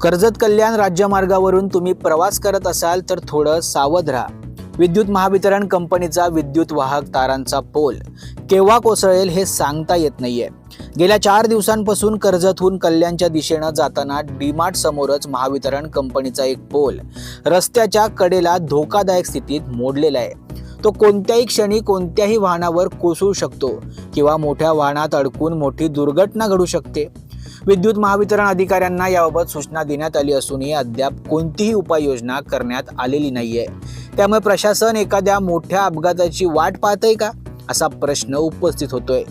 कर्जत कल्याण राज्यमार्गावरून तुम्ही प्रवास करत असाल तर थोडं सावध राहा. विद्युत महावितरण कंपनीचा विद्युत वाहक तारांचा पोल. केव्हा कोसळेल हे सांगता येत नाहीये. गेल्या चार दिवसांपासून कर्जतहून कल्याणच्या दिशेनं जाताना डीमार्ट समोरच महावितरण कंपनीचा एक पोल. रस्त्याच्या कडेला धोकादायक स्थितीत मोडलेला आहे. तो कोणत्याही क्षणी कोणत्याही वाहनावर कोसळू शकतो किंवा मोठ्या वाहनात अडकून मोठी दुर्घटना घडू शकते. विद्युत महावितरण अधिकाऱ्यांना याबाबत सूचना देण्यात आली असूनही अद्याप कोणतीही उपाययोजना करण्यात आलेली नाहीये. त्यामुळे प्रशासन एखाद्या मोठ्या अपघाताची वाट पाहतंय का? असा प्रश्न उपस्थित होतोय.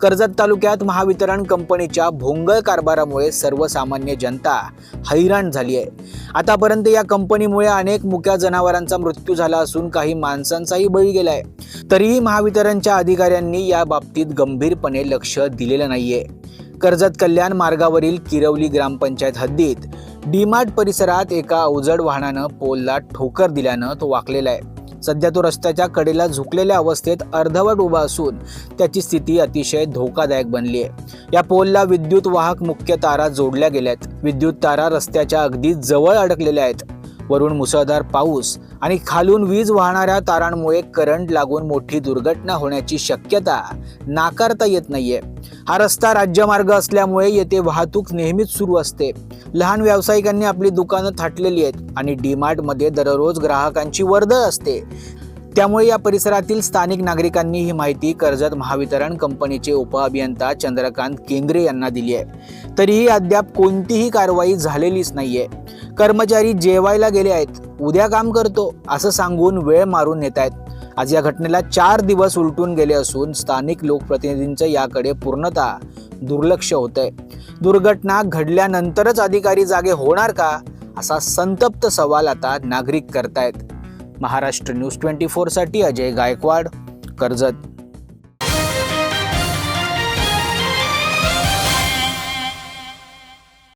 कर्जत तालुक्यात महावितरण कंपनीच्या भोंगळ कारभारामुळे सर्वसामान्य जनता हैराण झाली आहे आतापर्यंत या कंपनीमुळे अनेक मुक्या जनावरांचा मृत्यू झाला असून काही माणसांचाही बळी गेलाय. तरीही महावितरणच्या अधिकाऱ्यांनी या बाबतीत गंभीरपणे लक्ष दिलेलं नाहीये. कर्जत कल्याण मार्गावरील किरवली ग्रामपंचायत हद्दीत. डीमार्ट परिसरात एका अवजड वाहनानं पोलला ठोकर दिल्यानं तो वाकलेला आहे. सध्या तो रस्त्याच्या कडेला झुकलेल्या अवस्थेत अर्धवट उभा असून त्याची स्थिती अतिशय धोकादायक बनली आहे. या पोलला विद्युत वाहक मुख्य तारा जोडल्या गेल्यात. विद्युत तारा रस्त्याच्या अगदी जवळ अडकलेल्या आहेत. वरून मुसळधार पाऊस आणि खालून वीज वाहणाऱ्या तारांमुळे करंट लागून मोठी दुर्घटना होण्याची शक्यता नाकारता येत नाहीये. हा रस्ता राज्यमार्ग असल्यामुळे येथे वाहतूक नेहमीच सुरू असते. लहान व्यावसायिकांनी आपली दुकानं थाटलेली आहेत आणि डीमार्टमध्ये दररोज ग्राहकांची वर्दळ असते. त्यामुळे या परिसरातील स्थानिक नागरिकांनी ही माहिती कर्जत महावितरण कंपनीचे उपअभियंता चंद्रकांत केंद्रे यांना दिली आहे. तरीही अद्याप कोणतीही कारवाई झालेलीच नाहीये. कर्मचारी जेवायला गेले आहेत. उद्या काम करतो असं सांगून वेळ मारून नेत आहेत. आज या घटनेला चार दिवस उलटून गेले असून स्थानिक लोकप्रतिनिधींचं याकडे पूर्णतः दुर्लक्ष होतंय. दुर्घटना घडल्यानंतरच अधिकारी जागे होणार का असा संतप्त सवाल आता नागरिक करतायत. महाराष्ट्र न्यूज ट्वेंटी फोरसाठी अजय गायकवाड कर्जत.